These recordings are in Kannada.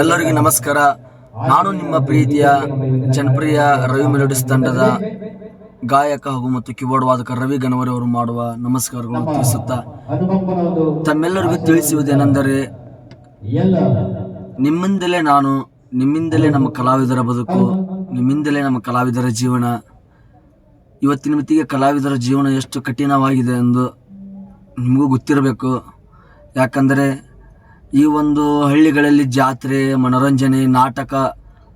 ಎಲ್ಲರಿಗೂ ನಮಸ್ಕಾರ. ನಾನು ನಿಮ್ಮ ಪ್ರೀತಿಯ, ಜನಪ್ರಿಯ ರವಿ ಮೆಲೋಡಿಸ್ ತಂಡದ ಗಾಯಕ ಹಾಗೂ ಮತ್ತು ಕೀಬೋರ್ಡ್ ವಾದಕ ರವಿ ಗಣವರಿ ಅವರು ಮಾಡುವ ನಮಸ್ಕಾರಗಳು ತಿಳಿಸುತ್ತಾ, ತಮ್ಮೆಲ್ಲರಿಗೂ ತಿಳಿಸುವುದೇನೆಂದರೆ, ನಿಮ್ಮಿಂದಲೇ ನಾನು, ನಿಮ್ಮಿಂದಲೇ ನಮ್ಮ ಕಲಾವಿದರ ಬದುಕು, ನಿಮ್ಮಿಂದಲೇ ನಮ್ಮ ಕಲಾವಿದರ ಜೀವನ. ಇವತ್ತಿನ ಮಿತಿಗೆ ಕಲಾವಿದರ ಜೀವನ ಎಷ್ಟು ಕಠಿಣವಾಗಿದೆ ಎಂದು ನಿಮಗೂ ಗೊತ್ತಿರಬೇಕು. ಯಾಕಂದರೆ ಈ ಒಂದು ಹಳ್ಳಿಗಳಲ್ಲಿ ಜಾತ್ರೆ, ಮನೋರಂಜನೆ, ನಾಟಕ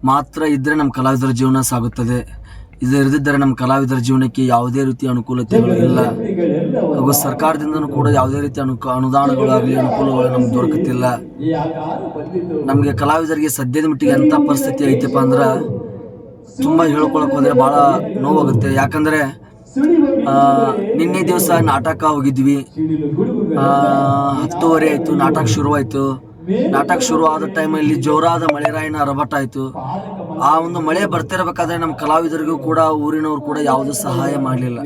ಮಾತ್ರ ಇದ್ದರೆ ನಮ್ಮ ಕಲಾವಿದರ ಜೀವನ ಸಾಗುತ್ತದೆ. ಇದು ಇರದಿದ್ದರೆ ನಮ್ಮ ಕಲಾವಿದರ ಜೀವನಕ್ಕೆ ಯಾವುದೇ ರೀತಿಯ ಅನುಕೂಲತೆಗಳು ಇಲ್ಲ. ಹಾಗೂ ಸರ್ಕಾರದಿಂದನೂ ಕೂಡ ಯಾವುದೇ ರೀತಿಯ ಅನು, ಅನುದಾನಗಳಾಗಲಿ, ಅನುಕೂಲಗಳು ನಮ್ಗೆ ದೊರಕುತ್ತಿಲ್ಲ. ನಮಗೆ ಕಲಾವಿದರಿಗೆ ಸದ್ಯದ ಮಟ್ಟಿಗೆ ಎಂಥ ಪರಿಸ್ಥಿತಿ ಐತಪ್ಪ ಅಂದ್ರೆ, ತುಂಬ ಹೇಳ್ಕೊಳಕ್ಕೆ ಹೋದರೆ ಭಾಳ ನೋವಾಗುತ್ತೆ. ಯಾಕಂದರೆ ನಿನ್ನೆ ದಿವಸ ನಾಟಕ ಹೋಗಿದ್ವಿ. ಹತ್ತುವರೆ ಆಯಿತು, ನಾಟಕ ಶುರುವಾಯಿತು. ನಾಟಕ ಶುರು ಆದ ಟೈಮಲ್ಲಿ ಜೋರಾದ ಮಳೆರಾಯಿನ ಅರಬಟ ಆಯಿತು. ಆ ಒಂದು ಮಳೆ ಬರ್ತಿರಬೇಕಾದ್ರೆ ನಮ್ಮ ಕಲಾವಿದರಿಗೂ ಕೂಡ, ಊರಿನವ್ರು ಕೂಡ ಯಾವುದೂ ಸಹಾಯ ಮಾಡಲಿಲ್ಲ.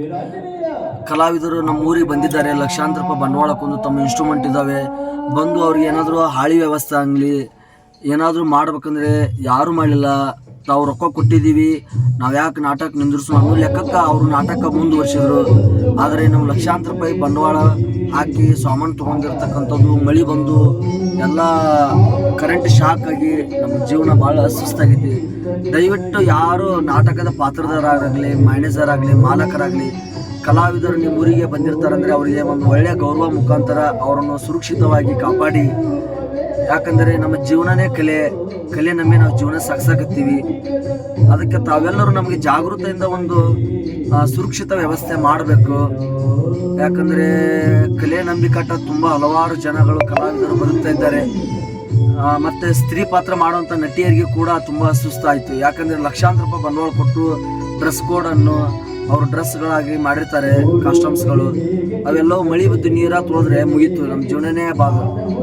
ಕಲಾವಿದರು ನಮ್ಮ ಊರಿಗೆ ಬಂದಿದ್ದಾರೆ. ಲಕ್ಷಾಂತರ ರೂಪಾಯಿ ಬಂಡವಾಳ ಕೊಂದು ತಮ್ಮ ಇನ್ಸ್ಟ್ರೂಮೆಂಟ್ ಇದ್ದಾವೆ. ಬಂದು ಅವ್ರಿಗೆ ಏನಾದರೂ ಹಾಳಿ ವ್ಯವಸ್ಥೆ ಆಗಲಿ, ಏನಾದರೂ ಮಾಡ್ಬೇಕಂದ್ರೆ ಯಾರೂ ಮಾಡಲಿಲ್ಲ. ತಾವು ರೊಕ್ಕ ಕೊಟ್ಟಿದ್ದೀವಿ, ನಾವು ಯಾಕೆ ನಾಟಕ ನಿಂದಿರ್ಸು ಅನ್ನೋ ಲೆಕ್ಕಕ್ಕೆ ಅವರು ನಾಟಕ ಮುಂದುವರಿಸಿದ್ರು. ಆದರೆ ನಮ್ಮ ಲಕ್ಷಾಂತರ ರೂಪಾಯಿ ಬಂಡವಾಳ ಹಾಕಿ ಸಾಮಾನು ತೊಗೊಂಡಿರ್ತಕ್ಕಂಥದ್ದು ಮಳೆ ಬಂದು ಎಲ್ಲ ಕರೆಂಟ್ ಶಾಕ್ ಆಗಿ ನಮ್ಮ ಜೀವನ ಭಾಳ ಸುಸ್ತಾಗೈತಿ. ದಯವಿಟ್ಟು ಯಾರು ನಾಟಕದ ಪಾತ್ರದಾರಾಗಲಿ ಮ್ಯಾನೇಜರ್ ಆಗಲಿ, ಮಾಲಕರಾಗಲಿ, ಕಲಾವಿದರು ನಿಮ್ಮ ಊರಿಗೆ ಬಂದಿರ್ತಾರಂದರೆ ಅವರಿಗೆ ಒಂದು ಒಳ್ಳೆಯ ಗೌರವ ಮುಖಾಂತರ ಅವರನ್ನು ಸುರಕ್ಷಿತವಾಗಿ ಕಾಪಾಡಿ. ಯಾಕಂದರೆ ನಮ್ಮ ಜೀವನನೇ ಕಲೆ ಕಲೆ ನಮ್ಮೇ ನಾವು ಜೀವನ ಸಾಗಿಸಾಕತ್ತೀವಿ. ಅದಕ್ಕೆ ತಾವೆಲ್ಲರೂ ನಮಗೆ ಜಾಗೃತೆಯಿಂದ ಒಂದು ಸುರಕ್ಷಿತ ವ್ಯವಸ್ಥೆ ಮಾಡಬೇಕು. ಯಾಕಂದರೆ ಕಲೆ ನಂಬಿಕಟ್ಟ ತುಂಬ ಹಲವಾರು ಜನಗಳು, ಕಲಾವಿದರು ಬರುತ್ತಾ ಇದ್ದಾರೆ. ಮತ್ತು ಸ್ತ್ರೀ ಪಾತ್ರ ಮಾಡುವಂಥ ನಟಿಯರಿಗೆ ಕೂಡ ತುಂಬ ಸುಸ್ತಾಯಿತು. ಯಾಕಂದರೆ ಲಕ್ಷಾಂತರ ರೂಪಾಯಿ ಬಂಡವಾಳ ಕೊಟ್ಟು ಡ್ರೆಸ್ ಕೋಡನ್ನು ಅವ್ರ ಡ್ರೆಸ್ಗಳಾಗಿ ಮಾಡಿರ್ತಾರೆ ಕಾಸ್ಟ್ಯೂಮ್ಸ್ಗಳು ಅವೆಲ್ಲವೂ ಮಳಿ ಬಿದ್ದು ನೀರ ತೊಳೆದ್ರೆ ಮುಗೀತು. ನಮ್ಮ ಜೀವನನೇ ಭಾಗ.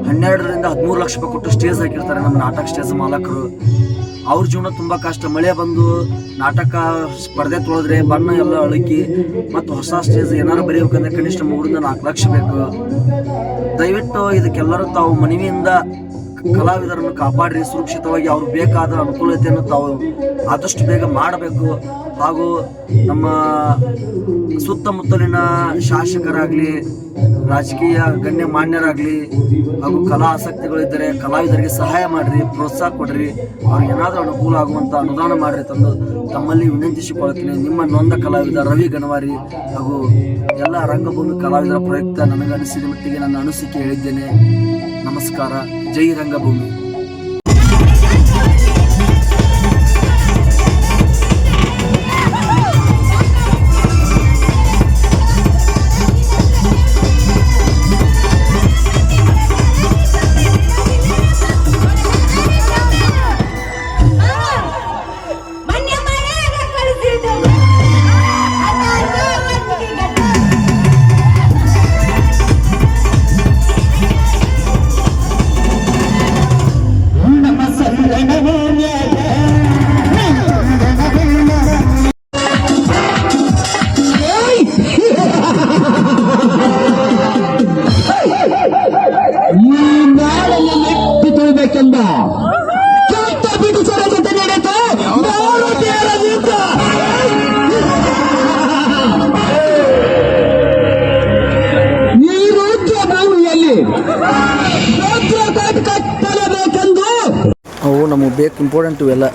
ಹನ್ನೆರಡರಿಂದ ಹದಿಮೂರು ಲಕ್ಷ ರೂಪಾಯಿ ಕೊಟ್ಟು ಸ್ಟೇಜ್ ಹಾಕಿರ್ತಾರೆ ನಮ್ಮ ನಾಟಕ ಸ್ಟೇಜ್ ಮಾಲಕರು. ಅವ್ರ ಜೀವನ ತುಂಬ ಕಷ್ಟ. ಮಳೆ ಬಂದು ನಾಟಕ ಸ್ಪರ್ಧೆ ತೊಳೆದ್ರೆ ಬಣ್ಣ ಎಲ್ಲ ಅಳುಕಿ ಮತ್ತು ಹೊಸ ಸ್ಟೇಜ್ ಏನಾರು ಬರೀಬೇಕಂದ್ರೆ ಕನಿಷ್ಠ ಮೂರಿಂದ ನಾಲ್ಕು ಲಕ್ಷ ಬೇಕು. ದಯವಿಟ್ಟು ಇದಕ್ಕೆಲ್ಲರೂ ತಾವು ಮನವಿಯಿಂದ ಕಲಾವಿದರನ್ನು ಕಾಪಾಡ್ರಿ, ಸುರಕ್ಷಿತವಾಗಿ ಅವ್ರು ಬೇಕಾದ ಅನುಕೂಲತೆಯನ್ನು ತಾವು ಆದಷ್ಟು ಬೇಗ ಮಾಡಬೇಕು. ಹಾಗೂ ನಮ್ಮ ಸುತ್ತಮುತ್ತಲಿನ ಶಾಸಕರಾಗಲಿ, ರಾಜಕೀಯ ಗಣ್ಯ ಮಾನ್ಯರಾಗಲಿ ಹಾಗೂ ಕಲಾ ಆಸಕ್ತಿಗಳಿದ್ದರೆ ಕಲಾವಿದರಿಗೆ ಸಹಾಯ ಮಾಡಿರಿ, ಪ್ರೋತ್ಸಾಹ ಕೊಡ್ರಿ. ಅವ್ರಿಗೆ ಏನಾದರೂ ಅನುಕೂಲ ಆಗುವಂಥ ಅನುದಾನ ಮಾಡಿರಿ ತಂದು ತಮ್ಮಲ್ಲಿ ವಿನಂತಿಸಿಕೊಳ್ಳುತ್ತೇನೆ. ನಿಮ್ಮ ನೊಂದ ಕಲಾವಿದ ರವಿ ಗಣವಾರಿ ಹಾಗೂ ಎಲ್ಲ ರಂಗಭೂಮಿ ಕಲಾವಿದರ ಪ್ರಯುಕ್ತ ನನಗನಿಸಿದ ಮಟ್ಟಿಗೆ ನನ್ನ ಅನಿಸಿಕೆ ಹೇಳಿದ್ದೇನೆ. ನಮಸ್ಕಾರ ಜೈ ರಂಗಭೂಮಿ ಬೇಕು ಇಂಪಾರ್ಟೆಂಟ್ ಇವೆಲ್ಲ